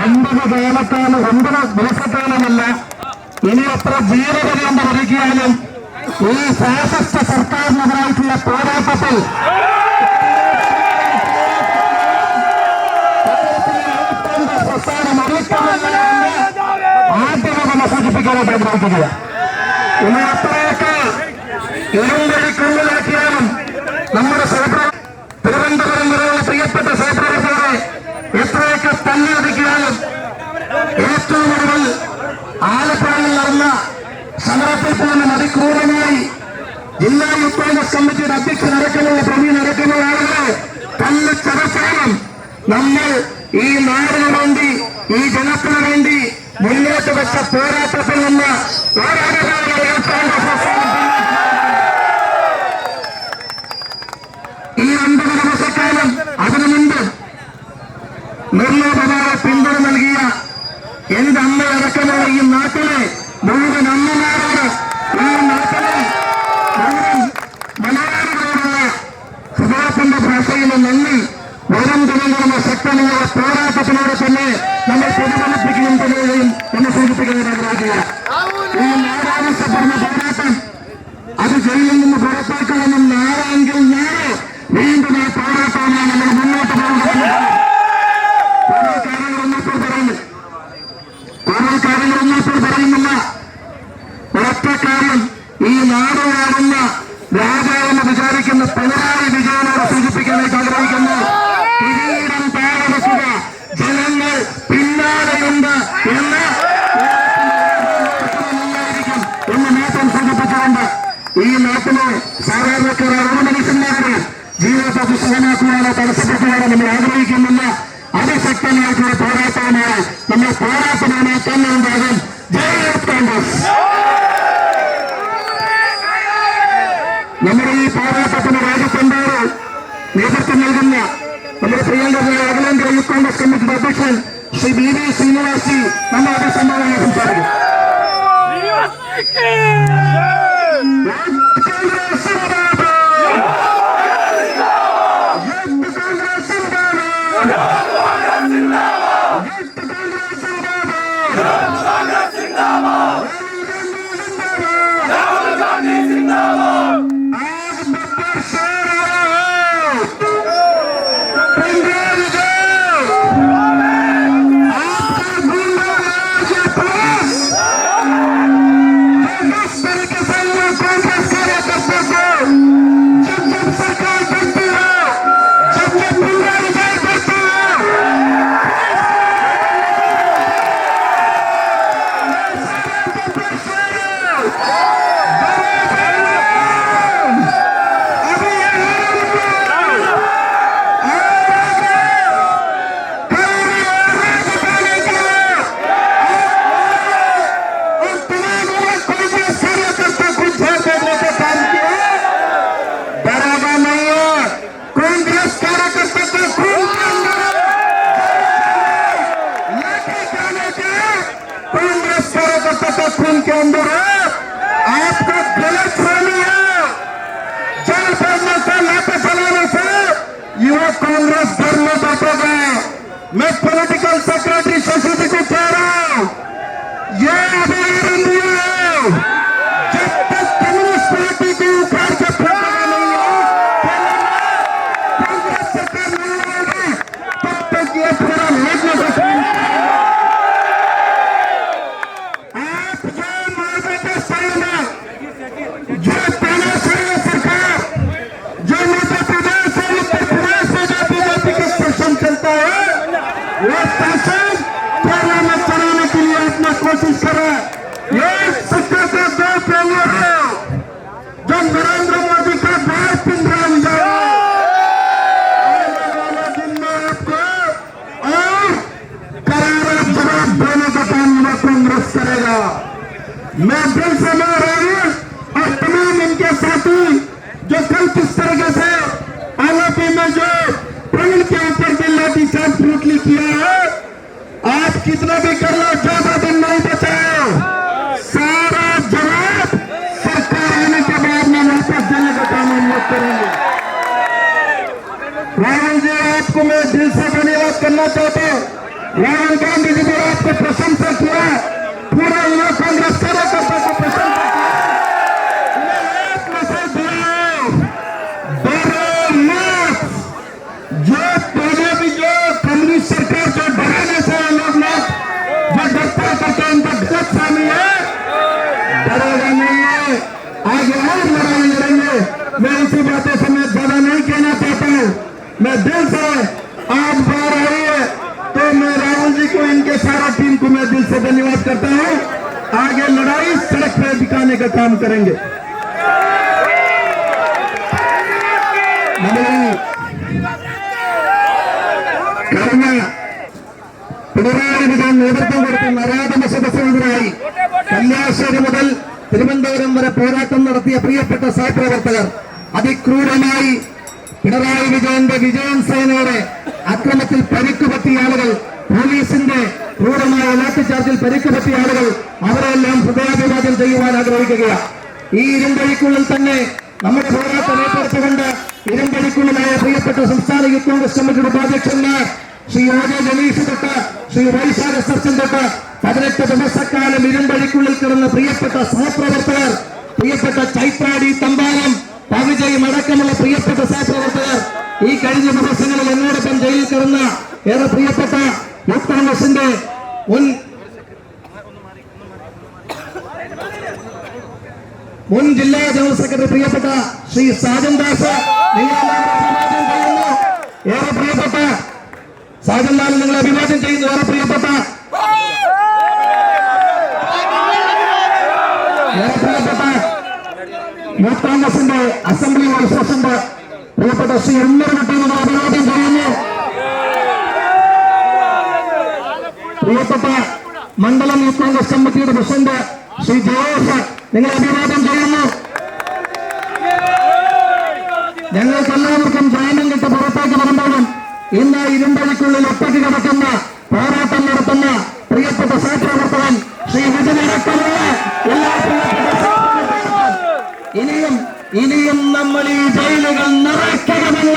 ഒമ്പത് കാലത്താലും ഒമ്പത് ദിവസത്താലുമല്ല ഇനി എത്ര ജീവപര്യന്തം ഒരുക്കിയാലും ഈ ഫാസിസ്റ്റ് സർക്കാരിനെതിരായിട്ടുള്ള പോരാട്ടത്തിൽ ആദ്യമൊന്ന് സൂചിപ്പിക്കാനായിട്ട് പ്രവർത്തിക്കുക ഇനി എത്രയൊക്കെ ഇരുമ്പഴിക്കുള്ളിലാക്കിയാലും നമ്മുടെ സഹപ്രവ തിരുവനന്തപുരം വരെയുള്ള പ്രിയപ്പെട്ട സഹപ്രവർത്തകരെ എത്രയൊക്കെ തല്ലി ഒതുക്കിയാലും ഏറ്റവും ഒടുവിൽ ആലപ്പുഴയിൽ നടന്ന സമരത്തിൽ പോലും അതിക്രൂരമായി ജില്ലാ യൂത്ത് കമ്മിറ്റിയുടെ അധ്യക്ഷൻ അടക്കമുള്ള പ്രവീൺ അടക്കമുള്ള കല്ല് തല്ലിച്ചതച്ചാലും നമ്മൾ ഈ നാടിനു വേണ്ടി ഈ ജനത്തിനു വേണ്ടി മുന്നോട്ട് വെച്ച പോരാട്ടത്തിൽ നിന്ന് ഈ അൻപത് ദിവസക്കാലം അതിനു മുൻപ് നിർലോഭമായ പിന്തുണ നൽകിയ എന്റെ അമ്മയടക്കമുള്ള ഈ നാട്ടിലെ മുഴുവൻ അമ്മമാരോട് ഈ നാട്ടിലെ മുഴുവൻ മലയാളികളോടുള്ള ഹൃദയത്തിന്റെ ഭാഷയിലെ നന്ദി. വരും ദിനങ്ങളിലെ ശക്തമായ പോരാട്ടത്തിലൂടെ തന്നെ നമ്മൾ പ്രതിഫലിപ്പിക്കുകയും തന്നെയും എന്നെ സൂചിപ്പിക്കാൻ ആഗ്രഹിക്കുക ഈ നാടാവശ്യപ്പെടുന്ന പോരാട്ടം അത് ജയിലിൽ നിന്ന് പുറത്തേക്കണമെന്നും നാളെങ്കിൽ നാളെ വീണ്ടും ഈ പോരാട്ടമാണ് നമ്മൾ മുന്നോട്ട് പോകുന്നത് ഓരോ കാര്യങ്ങളൊന്നും ഇപ്പോൾ പറയുന്നു ഓരോ കാര്യങ്ങളൊന്നും ഇപ്പോൾ പറയുന്നില്ല ഒരൊറ്റ കാര്യം ഈ നാട് വാഴുന്ന രാജാവെന്ന് വിചാരിക്കുന്ന പിണറായി വിജയനോട് സൂചിപ്പിക്കാനായിട്ട് ആഗ്രഹിക്കുന്നു കിരീടം താഴെക്കുക ജനങ്ങൾ പിന്നാലെയുണ്ട് എന്ന് നന്നായിരിക്കും എന്ന് നേട്ടം സൂചിപ്പിച്ചുകൊണ്ട് ഈ നാട്ടിലെ സാധാരണക്കാർ അറുപത് മനുഷ്യന്മാരുടെ ജീവിതത്തെ ദുസ്സഹമാക്കുവാനോ തടസ്സപ്പെടുത്തുവാനോ നമ്മൾ ആഗ്രഹിക്കുന്നില്ല അതിശക്തമായിട്ടുള്ള പോരാട്ടമാണ് നമ്മൾ പോരാട്ടമാണ് തന്നെ ഉണ്ടാകും ജയ യൂത്ത് കോൺഗ്രസ് നമ്മുടെ ഈ പോരാട്ടത്തിന് രാജ്യത്തെമ്പാട് നേതൃത്വം നൽകുന്ന നമ്മുടെ പ്രിയങ്കരായ അഖിലേന്ത്യാ യൂത്ത് കോൺഗ്രസ് കമ്മിറ്റിയുടെ അധ്യക്ഷൻ ശ്രീ ബി വി ശ്രീനിവാസി നമ്മൾ അഭിസംബോധന സംസാരിക്കും के अंदर है। आपको गलत फहमी है। जल फैलने से लाते फैलाने से युवा कांग्रेस घर में बैठेगा मैं पॉलिटिकल सेक्रेटरी शशि को कह रहा हूँ। ये अभी दिया है। शासन केरला में चलाने के लिए अपना कोशिश कर ये सिक्के के दो पहलू है, जो नरेंद्र मोदी का में आपको और करारा जवाब देने का काम कांग्रेस करेगा। मैं दिल से मैं आप भी कर लो ज्यादा दिन नहीं बचाओ सारा जवाब सरकार आने के बाद में वापस देने का काम हम लोग करेंगे। राहुल जी आपको मैं दिल से धन्यवाद करना चाहता हूँ। राहुल गांधी जी ने आपको प्रशंसा किया। पूरा युवा कांग्रेस कार्यकर्ता से धन्यवाद करता हूँ आगे लड़ाई सड़क पे दिखाने का काम करेंगे നമ്മൾ കഴിഞ്ഞ പിണറായി വിജയൻ നേതൃത്വം കൊടുത്ത നരാധമ സദസ്സിനെതിരായി കല്യാശ്ശേരി മുതൽ തിരുവനന്തപുരം വരെ പോരാട്ടം നടത്തിയ പ്രിയപ്പെട്ട സഹപ്രവർത്തകർ അതിക്രൂരമായി പിണറായി വിജയന്റെ വിജയൻ സേനയുടെ അക്രമത്തിൽ പരിക്ക് പറ്റിയ ആളുകൾ പോലീസിന്റെ ക്രൂരമായ ലാത്തിച്ചാർജിൽ പരിക്ക് ആളുകൾ അവരെല്ലാം ഹൃദയാഭിവാദം ചെയ്യുവാൻ ആഗ്രഹിക്കുകയാണ് ഈ ഇരുമ്പഴിക്കുള്ളിൽ തന്നെ നമ്മുടെ പോരാട്ടം ഏറ്റെടുത്തുകൊണ്ട് ഇരുമ്പഴിക്കുള്ളിലായ പ്രിയപ്പെട്ട സംസ്ഥാന യൂത്ത് കോൺഗ്രസ് കമ്മിറ്റിയുടെ ഉപാധ്യക്ഷന്മാർ ശ്രീ ജെ ജനീഷ് തൊട്ട് ശ്രീ വൈശാഖ സർച്ചൻ തൊട്ട് പതിനെട്ട് ദിവസക്കാലം ഇരുമ്പഴിക്കുള്ളിൽ കിടന്ന പ്രിയപ്പെട്ട സഹപ്രവർത്തകർ പ്രിയപ്പെട്ട ചൈത്രാടി തമ്പാനം പവിജയും അടക്കമുള്ള പ്രിയപ്പെട്ട സഹപ്രവർത്തകർ ഈ കഴിഞ്ഞ ദിവസങ്ങളിൽ എന്നോടൊപ്പം ജയിലിൽ കിടന്ന ഏറെ പ്രിയപ്പെട്ട യൂത്ത് കോൺഗ്രസിന്റെ മുൻ മുൻ ജില്ലാ ജനറൽ സെക്രട്ടറി പ്രിയപ്പെട്ട ശ്രീ സാജൻ ദാസ്. ഏറെ പ്രിയപ്പെട്ട സാജൻ ലാൽ നിങ്ങളെ അഭിവാദ്യം ചെയ്യുന്നു. ഏറെ പ്രിയപ്പെട്ട ഏറെ പ്രിയപ്പെട്ട യൂത്ത് കോൺഗ്രസിന്റെ അസംബ്ലി വൈസ് പ്രസിഡന്റ് പ്രിയപ്പെട്ട ശ്രീ ഉമ്മർ കുട്ടി നിങ്ങൾ അഭിവാദ്യം ചെയ്യുന്നു പ്രിയപ്പെട്ട മണ്ഡലം യൂത്ത് കോൺഗ്രസ് കമ്മിറ്റിയുടെ പ്രസിഡന്റ് ശ്രീ ജോസ് നിങ്ങൾ അഭിവാദ്യം ചെയ്യുന്നു. ഞങ്ങൾക്ക് എല്ലാവർക്കും ജാമ്യം കിട്ട പുറത്തേക്ക് വരുമ്പോഴും ഇന്ന് ഇരുമ്പഴിക്കുള്ളിൽ ഒറ്റയ്ക്ക് കിടക്കുന്ന പോരാട്ടം നടത്തുന്ന പ്രിയപ്പെട്ട സഹപ്രവർത്തകൻ ശ്രീ പ്രിയപ്പെട്ട ഇനിയും ഇനിയും നമ്മൾ ഈ ജയിലുകൾ നിറയ്ക്കണമെന്ന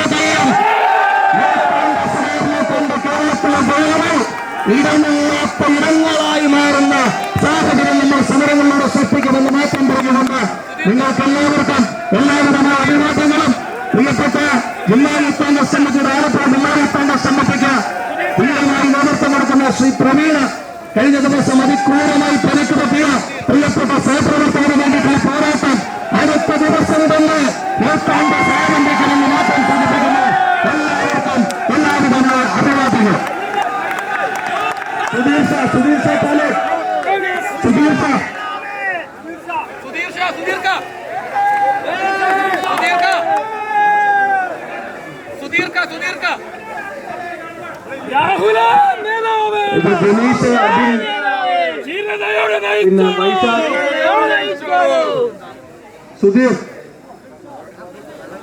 കൊണ്ട് കേരളത്തിലെ ജയിലുകൾ ഇടമില്ലാത്ത നിങ്ങൾക്ക് എല്ലാവർക്കും എല്ലാവിധമായ അഭിവാദ്യങ്ങളും പ്രിയപ്പെട്ട ജില്ലാ യുദ്ധ സമിതിയുടെ ആലപ്പുഴ ജില്ലാ യുദ്ധ സമിതിക്ക് നേതൃത്വം കൊടുക്കുന്ന ശ്രീ പ്രവീണ കഴിഞ്ഞ ദിവസം അതിക്രൂരമായി പരിക്ക് പറ്റിയ പ്രിയപ്പെട്ട സഹപ്രവർത്തകന് വേണ്ടിയിട്ടുള്ള പോരാട്ടം അടുത്ത ദിവസം തന്നെ യൂത്ത് കോൺഗ്രസ് ആരംഭിക്കുമെന്ന് മാത്രം സൂചിപ്പിക്കുന്നു എല്ലാവർക്കും എല്ലാവിധമായ അഭിവാദ്യങ്ങളും സുധീർ ഷാ സുധീർ ഷാ പാലോട് സുധീർ ഷാ സുധീർ ഷാ സുധീർ കാ സുധീർ കാ സുധീർ കാ സുധീർ കാ രാഹുല നേതാവ് ഇത് ജനീഷ് അർജുൻ ധീരതയോടെ പിന്നെ വൈശാഖ് നയിച്ചു സുധീർ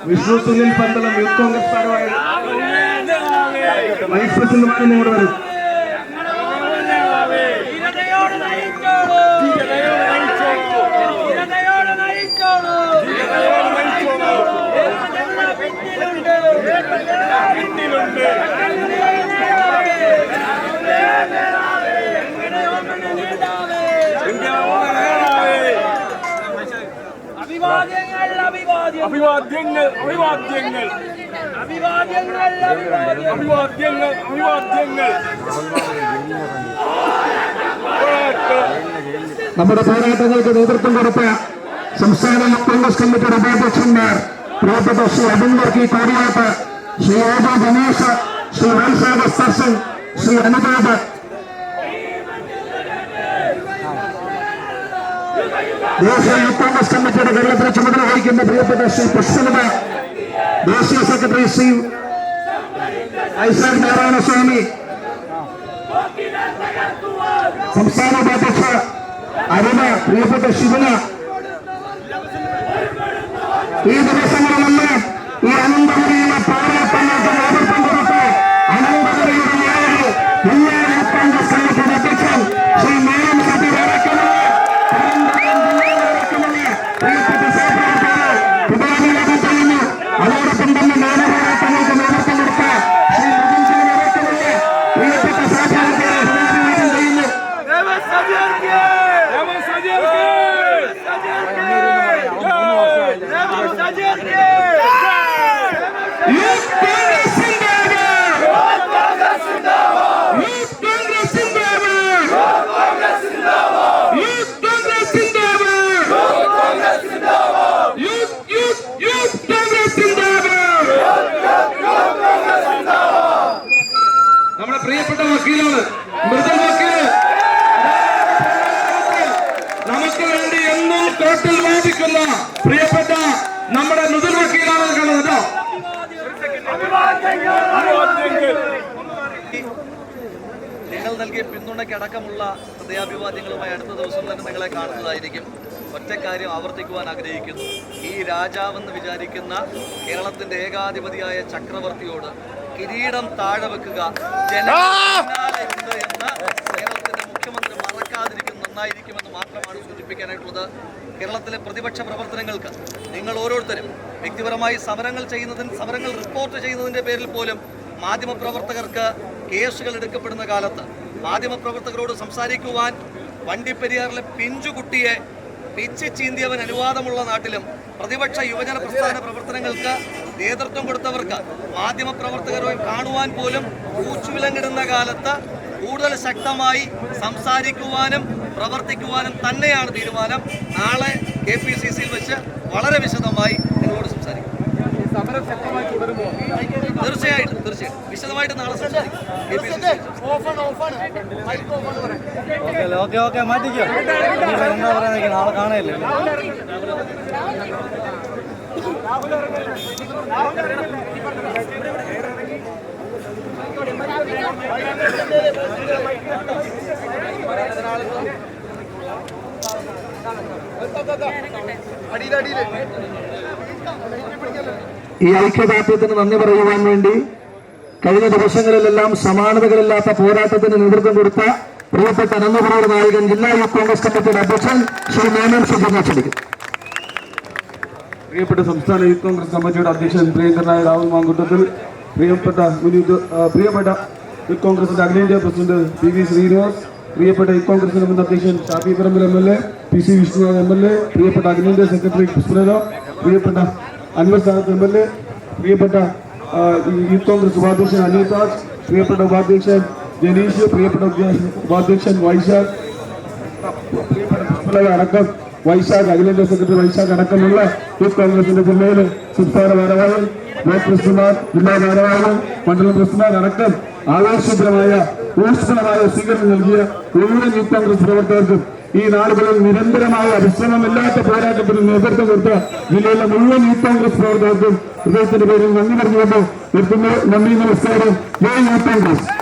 വിഷ്ണു സുനിൽ പന്തളം യൂത്ത് കോൺഗ്രസ് ഭാരവാഹി വൈസ് പ്രസിഡന്റുമാരും നിങ്ങളുടെ വരും ധീരതയോടെ അഭിവാദ്യങ്ങൾ അഭിവാദ്യങ്ങൾ. അഭിവാദ്യങ്ങൾ അഭിവാദ്യങ്ങൾ. അഭിവാദ്യങ്ങൾ നമ്മുടെ പോരാട്ടങ്ങൾക്ക് നേതൃത്വം കൊടുത്ത സംസ്ഥാന യൂത്ത് കോൺഗ്രസ് കമ്മിറ്റിയുടെ ഉപാധ്യക്ഷന്മാർ പ്രിയപ്പെട്ട ശ്രീ അബിൻ വർക്കി കോടിയാട്ട് ശ്രീ ഒ ഗണേശ് ശ്രീ വൈശാഖ സർസൻ ശ്രീ അനുജാബ് ദേശീയ യൂത്ത് കോൺഗ്രസ് കമ്മിറ്റിയുടെ കേരളത്തിലെ ചുമതല വഹിക്കുന്ന പ്രിയപ്പെട്ട ശ്രീ പ്രസന്നത ദേശീയ സെക്രട്ടറി ശ്രീ ഐസാഖ് നാരായണസ്വാമി സംസ്ഥാന ഉപാധ്യക്ഷ അരുണ പ്രിയപ്പെട്ട ശിവന. ഈ ദിവസങ്ങളിലെല്ലാം ഈ അനന്തപുരിയിലെ പോരാട്ടങ്ങൾക്ക് നേതൃത്വം കൊടുത്ത് അനന്തപുരിയുടെ നായകർ ജില്ലാ യൂത്ത് കോൺഗ്രസ് കമ്മിറ്റിയുടെ അധ്യക്ഷൻ ശ്രീ മേനം സബീർ അടക്കമുള്ള തിരുവനന്തപുരം ജില്ലയിൽ അടക്കമുള്ള പ്രിയപ്പെട്ട സഹപ്രവർത്തകർ ഹൃദയാഭിവാദം ചെയ്യുന്നു അതോടൊപ്പം തന്നെ നേതൃപോരാട്ടങ്ങൾക്ക് നേതൃത്വം കൊടുത്ത ശ്രീ മുകുന്ദൻ അടക്കമുള്ള പ്രിയപ്പെട്ട സഹപ്രവർത്തകർ മൃദുമക്ക് നമുക്ക് വേണ്ടി എന്നും കോട്ടിൽ വാദിക്കുന്ന പ്രിയപ്പെട്ട നമ്മുടെ മൃദുൽ വക്കീലാണ് കാണുന്നത് കേട്ടോ അഭിവാദ്യങ്ങൾ നിങ്ങൾ നൽകിയ പിന്തുണയ്ക്കടക്കമുള്ള ഹൃദയാഭിവാദ്യങ്ങളുമായി അടുത്ത ദിവസം തന്നെ നിങ്ങളെ കാണുന്നതായിരിക്കും. ഒറ്റ കാര്യം ആവർത്തിക്കുവാൻ ആഗ്രഹിക്കുന്നു. ഈ രാജാവെന്ന് വിചാരിക്കുന്ന കേരളത്തിന്റെ ഏകാധിപതിയായ ചക്രവർത്തിയോട് കിരീടം താഴെ വെക്കുക ജനം പിന്നാലെ ഉണ്ട് എന്ന് കേരളത്തിന്റെ മുഖ്യമന്ത്രി മറക്കാതിരിക്കുന്നത് നന്നായിരിക്കുമെന്ന് മാത്രമാണ് സൂചിപ്പിക്കാനായിട്ടുള്ളത്. കേരളത്തിലെ പ്രതിപക്ഷ പ്രവർത്തനങ്ങൾക്ക് നിങ്ങൾ ഓരോരുത്തരും വ്യക്തിപരമായി സമരങ്ങൾ ചെയ്യുന്നതിന് സമരങ്ങൾ റിപ്പോർട്ട് ചെയ്യുന്നതിന്റെ പേരിൽ പോലും മാധ്യമപ്രവർത്തകർക്ക് കേസുകൾ എടുക്കപ്പെടുന്ന കാലത്ത് മാധ്യമപ്രവർത്തകരോട് സംസാരിക്കുവാൻ വണ്ടിപ്പെരിയാറിലെ പിഞ്ചുകുട്ടിയെ പിച്ച് ചീന്തിയവൻ അനുവാദമുള്ള നാട്ടിലും പ്രതിപക്ഷ യുവജന പ്രസ്ഥാന പ്രവർത്തനങ്ങൾക്ക് നേതൃത്വം കൊടുത്തവർക്ക് മാധ്യമപ്രവർത്തകരെ കാണുവാൻ പോലും കൂച്ചുവിലങ്ങിടുന്ന കാലത്ത് കൂടുതൽ ശക്തമായി സംസാരിക്കുവാനും പ്രവർത്തിക്കുവാനും തന്നെയാണ് തീരുമാനം. നാളെ കെ പി സി സിയിൽ വെച്ച് വളരെ വിശദമായി നിങ്ങളോട് തീർച്ചയായിട്ടും തീർച്ചയായിട്ടും. വിശദമായിട്ട് നാളെ സംസാരിക്കും. ഓക്കെ ഓക്കെ മാറ്റിക്കോ. എന്താ പറയാ നാളെ കാണാനില്ലേ ഈ ഐക്യദാർഢ്യത്തിന് നന്ദി പറയുവാൻ വേണ്ടി കഴിഞ്ഞ ദിവസങ്ങളിലെല്ലാം സമാനതകളില്ലാത്ത പോരാട്ടത്തിന് നേതൃത്വം കൊടുത്ത പ്രിയപ്പെട്ട അനന്തപുരം നായകൻ ജില്ലാ യൂത്ത് കോൺഗ്രസ് കമ്മിറ്റിയുടെ അധ്യക്ഷൻ ശ്രീ മേനോൻ സുബ്രഹ്മണ്യം പ്രിയപ്പെട്ട സംസ്ഥാന യൂത്ത് കോൺഗ്രസ് കമ്മിറ്റിയുടെ അധ്യക്ഷൻ പ്രിയങ്കരനായ രാഹുൽ മാങ്കുട്ടത്തിൽ. പ്രിയപ്പെട്ട പ്രിയപ്പെട്ട യൂത്ത് കോൺഗ്രസിന്റെ അഖിലേന്ത്യാ പ്രസിഡന്റ് പി വി ശ്രീനിവാസ് പ്രിയപ്പെട്ട യൂത്ത് കോൺഗ്രസിന്റെ മുൻ അധ്യക്ഷൻ Shafi Parambil M L A P C Vishnunath M L A പ്രിയപ്പെട്ട അഖിലേന്ത്യാ സെക്രട്ടറി കൃഷ്ണരാവ് പ്രിയപ്പെട്ട Anwar Sadath M L A പ്രിയപ്പെട്ട യൂത്ത് കോൺഗ്രസ് ഉപാധ്യക്ഷൻ അനിൽ താജ് പ്രിയപ്പെട്ട ഉപാധ്യക്ഷൻ ജനീഷ് പ്രിയപ്പെട്ട ഉപാധ്യക്ഷൻ വൈശാഖ് പ്രിയപ്പെട്ട അടക്കം വൈശാഖ് അഖിലേന്ത്യാ സെക്രട്ടറി വൈശാഖ് അടക്കമുള്ള യൂത്ത് കോൺഗ്രസിന്റെ ജില്ലയിലെ സംസ്ഥാന ഭാരവാഹികൾ ബ്ലോക്ക് പ്രസിഡന്റുമാർ ജില്ലാ ഭാരവാഹികൾ മണ്ഡലം പ്രസിഡന്റുമാർ അടക്കം ആവേശപരമായ ഊഷ്മളമായ സ്വീകരണം നൽകിയ മുഴുവൻ യൂത്ത് കോൺഗ്രസ് പ്രവർത്തകർക്കും ഈ നാടുകളിൽ നിരന്തരമായ വിശ്രമമില്ലാത്ത പോരാട്ടത്തിന് നേതൃത്വം കൊടുത്ത് ജില്ലയിലെ മുഴുവൻ യൂത്ത് കോൺഗ്രസ് പ്രവർത്തകർക്കും ഹൃദയത്തിന്റെ പേരിൽ നന്ദി പറഞ്ഞുകൊണ്ട് നിർത്തുന്നു. നന്ദി നമസ്കാരം. ജയ് യൂത്ത് കോൺഗ്രസ്.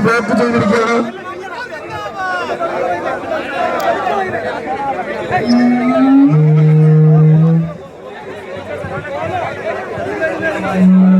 അധികമായി റോഡ് ബ്ലോക്ക് ചെയ്തിരിക്കുകയാണ് അഭിവാദ്യങ്ങൾ അഭിവാദ്യങ്ങൾ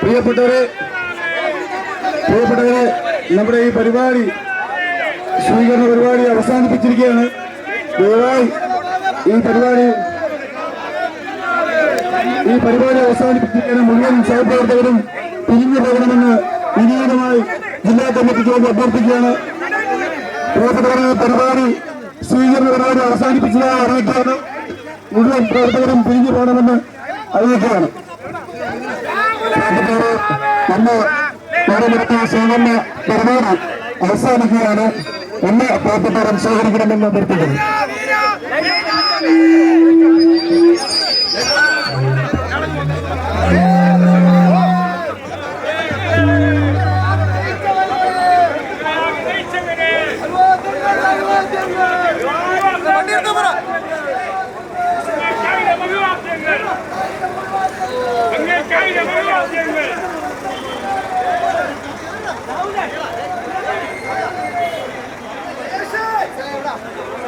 പ്രിയപ്പെട്ടവരെ പ്രിയപ്പെട്ടവരെ നമ്മുടെ ഈ പരിപാടി സ്വീകരണ പരിപാടി അവസാനിപ്പിച്ചിരിക്കുകയാണ്. ദയവായി ഈ പരിപാടി ഈ പരിപാടി അവസാനിപ്പിച്ചിരിക്കുന്ന മുഴുവൻ സഹപ്രവർത്തകരും പിരിഞ്ഞു പോകണമെന്ന് വിനീതമായി ജില്ലാ കമ്മിറ്റിക്ക് അഭ്യർത്ഥിക്കുകയാണ്. പ്രവർത്തകരുടെ പരിപാടി സ്വീകരണ പരിപാടി അവസാനിപ്പിച്ചതായി അറിയിക്കുകയാണ് മുഴുവൻ പ്രവർത്തകരും പിരിഞ്ഞു പോകണമെന്ന് അറിയിക്കുകയാണ്. ഇന്ന് പരിപാടി അവസാനിക്കുകയാണ്. ഒന്ന് പ്രവർത്തകരും സഹകരിക്കണമെന്ന് അഭ്യർത്ഥിക്കുന്നു. না